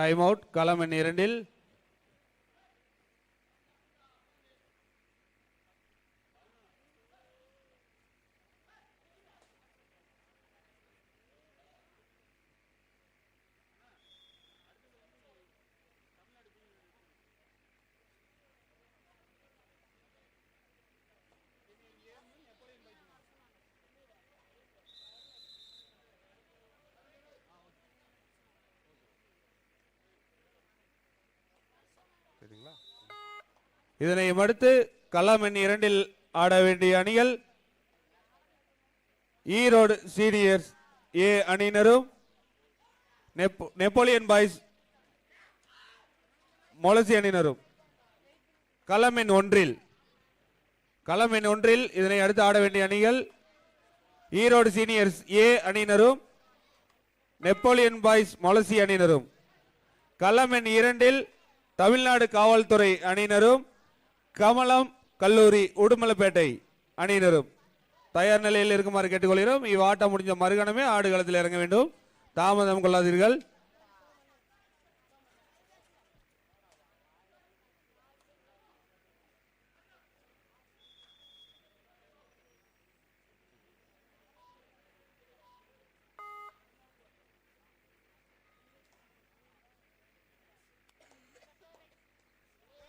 Time out களம் எண் இரண்டில். இதனை அடுத்து களம் எண் இரண்டில் ஆட வேண்டிய அணிகள் ஈரோடு சீனியர்ஸ் ஏ அணியினரும் நெப்போ- நெப்போலியன் பாய்ஸ் மொலசி அணியினரும். களம் எண் ஒன்றில் களம் எண் ஒன்றில் இதனை அடுத்து ஆட வேண்டிய அணிகள் ஈரோடு சீனியர்ஸ் ஏ அணியினரும் நெப்போலியன் பாய்ஸ் மொலசி அணியினரும். களம் எண் இரண்டில் தமிழ்நாடு காவல்துறை அணியினரும் கமலம் கல்லூரி உடுமலைப்பேட்டை அணியினரும் தயார் நிலையில் இருக்குமாறு கேட்டுக்கொள்கிறோம். இவ்வாட்டம் முடிஞ்ச மறுகணமே ஆடுகளத்தில் இறங்க வேண்டும். தாமதம் கொள்ளாதீர்கள்.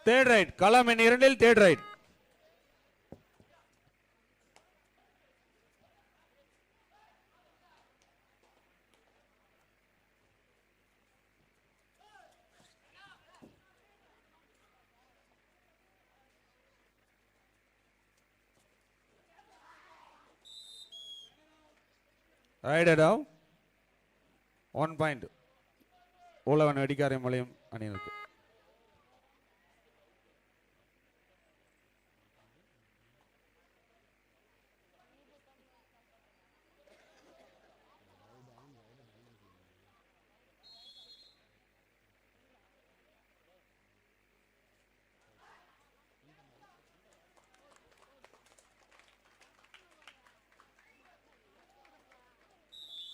தேர்ட் ரைட் களம் எண் இரண்டில் third right raided one point Uzhavan வெடிக்காரை மலையும் அணியிருக்கு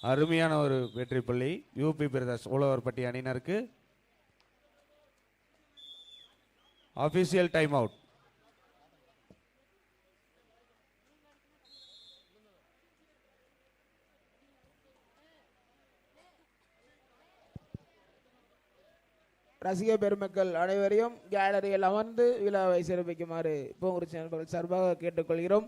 அருமையான ஒரு வெற்றி புள்ளி யூபி பிரதர்ஸ் உழவர்பட்டி அணியினருக்கு. அபிஷியல் டைம் அவுட் ரசிக பெருமக்கள் அனைவரையும் கேலரியில் அமர்ந்து விழாவை சிறப்பிக்குமாறு பூங்குறிச்சி நண்பர்கள் சார்பாக கேட்டுக்கொள்கிறோம்.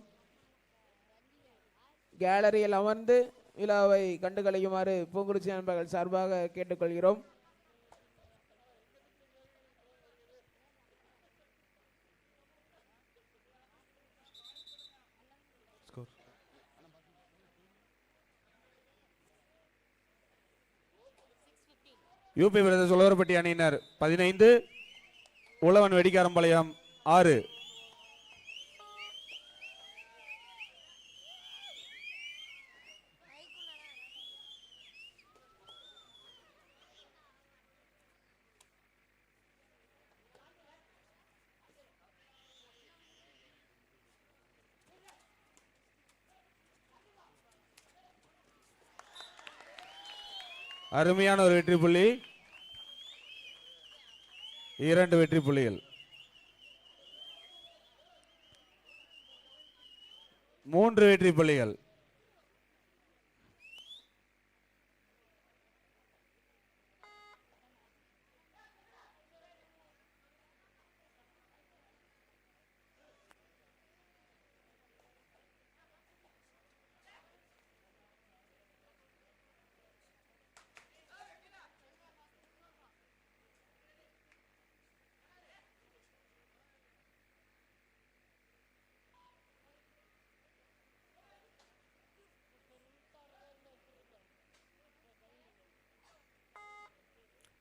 கேலரியில் அமர்ந்து விழாவை கண்டு கழிக்குமாறு பூங்குறிச்சி நண்பர்கள் சார்பாக கேட்டுக்கொள்கிறோம். யூபி விருது உழவர்பட்டி அணியினர் பதினைந்து உழவன் வெடிக்காரம்பாளையம் ஆறு. அருமையான ஒரு வெற்றி புள்ளி. இரண்டு வெற்றி புள்ளிகள். மூன்று வெற்றி புள்ளிகள்.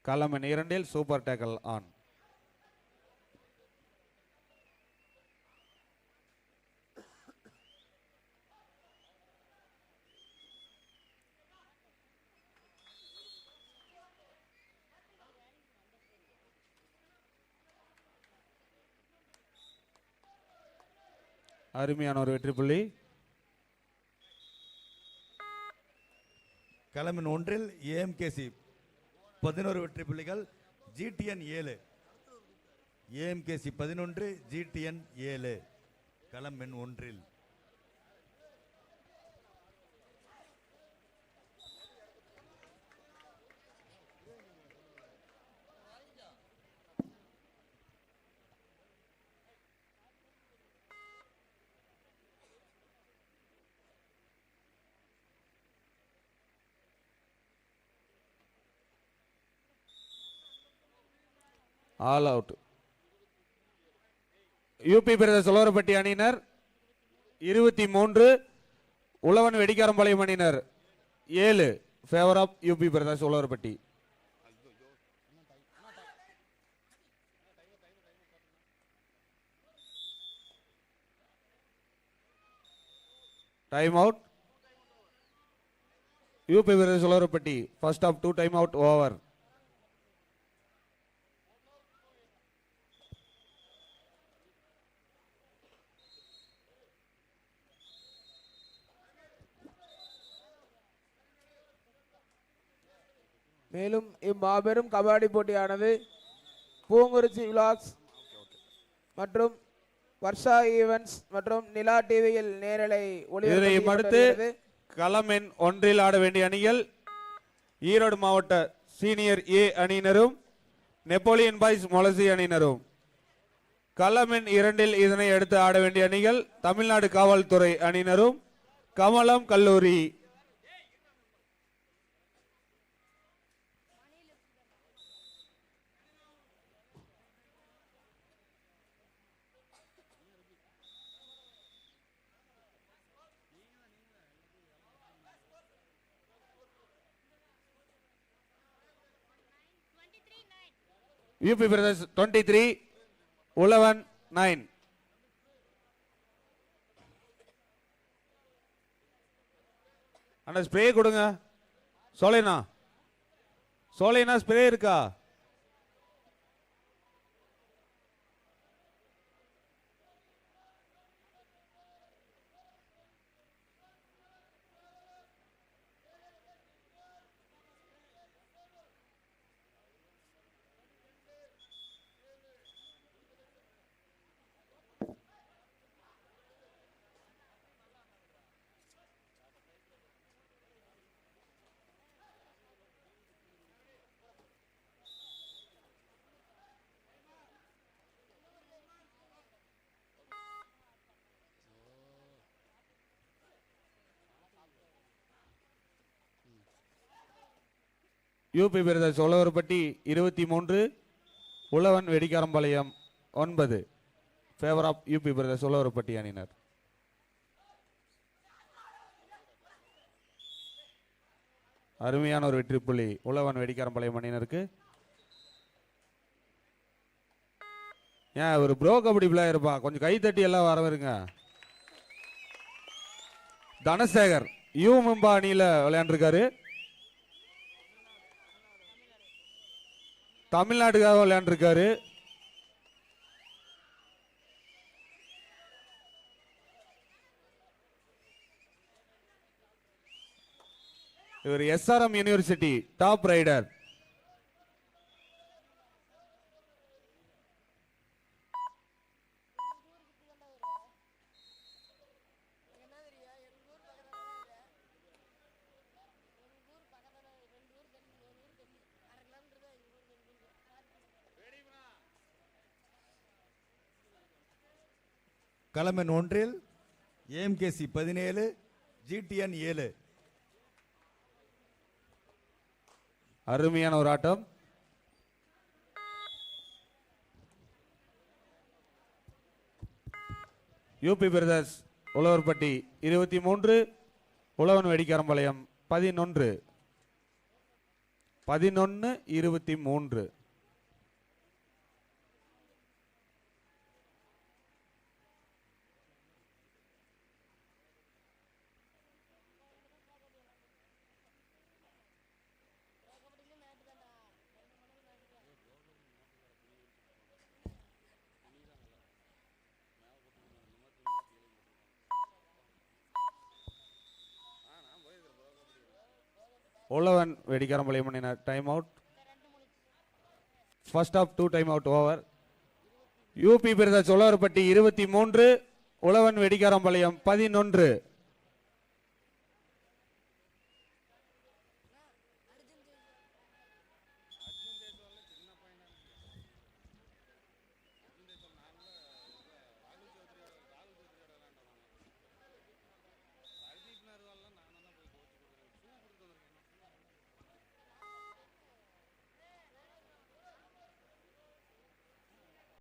களம் இரண்டில் சூப்பர் டேக்கல் ஆன். அருமையான ஒரு வெற்றி புள்ளி. களமின் ஒன்றில் ஏஎம்கேசி பதினோரு வெற்றி புள்ளிகள் ஜிடிஎன் ஏழு. ஏஎம்கேசி பதினொன்று ஜிடிஎன் ஏழு. களம் எண் ஒன்றில். ஆல் அவுட் யூபி பிரதேச உலவரப்பட்டி அணியினர் இருபத்தி மூன்று உழவன் வெடிக்காரம்பாளையம் அணியினர் ஏழு favour of UP Pradesh சோழரப்பட்டி time out UP Pradesh சோழரப்பட்டி first of two time out over மேலும் இம்மாபெரும் கபாடி போட்டியானது பூங்குறிச்சி விலாக்ஸ் மற்றும் வர்ஷா ஈவென்ட்ஸ் மற்றும் நிலா டிவியில் நேரலை அடுத்து ஒளிபரப்பு களம் எண் ஒன்றில் ஆட வேண்டிய அணிகள் ஈரோடு மாவட்ட சீனியர் ஏ அணியினரும் நெப்போலியன் பாய்ஸ் மொலசி அணியினரும். களம் எண் இரண்டில் இதனை அடுத்து ஆட வேண்டிய அணிகள் தமிழ்நாடு காவல்துறை அணியினரும் கமலம் கல்லூரி UP brothers twenty three Uzhavan nine அண்ணா ஸ்ப்ரே கொடுங்க. சோலைனா. சோலைனா ஸ்ப்ரே இருக்கா? யூபி பிரதேஷ் உழவர்பட்டி இருபத்தி மூன்று உழவன் வெடிக்காரம்பாளையம் ஒன்பது. Favour of UP Pradesh Uzhavarpatti அணியினர். அருமையான ஒரு வெற்றி புள்ளி உழவன் வெடிக்காரம்பாளையம் அணியினருக்கு. ஏன் ஒரு ப்ரோ கபடி பிளேயர் இருப்பா கொஞ்சம் கை தட்டி எல்லாம் வரவருங்க தனசேகர் யூ மும்பா அணியில் விளையாண்டுருக்காரு. தமிழ்நாட்டுக்காக விளையாண்டுருக்காரு. இவர் எஸ்ஆர்எம் யூனிவர்சிட்டி டாப் ரைடர் களம் ஒன்றில் ஏஎம்கேசி பதினேழு ஜிடிஎன் ஏழு. அருமையான ஒரு ஆட்டம். யூபி பிரதர்ஸ் உழவர்பட்டி இருபத்தி மூன்று உழவன் வெடிக்காரம்பாளையம் பதினொன்று. பதினொன்று இருபத்தி மூன்று. Uzhavan Vedikkarampalayam time out first of two time out over UP Pradesh Uzhavarpatti இருபத்தி மூன்று உழவன் வெடிக்காரம்பாளையம் பதினொன்று.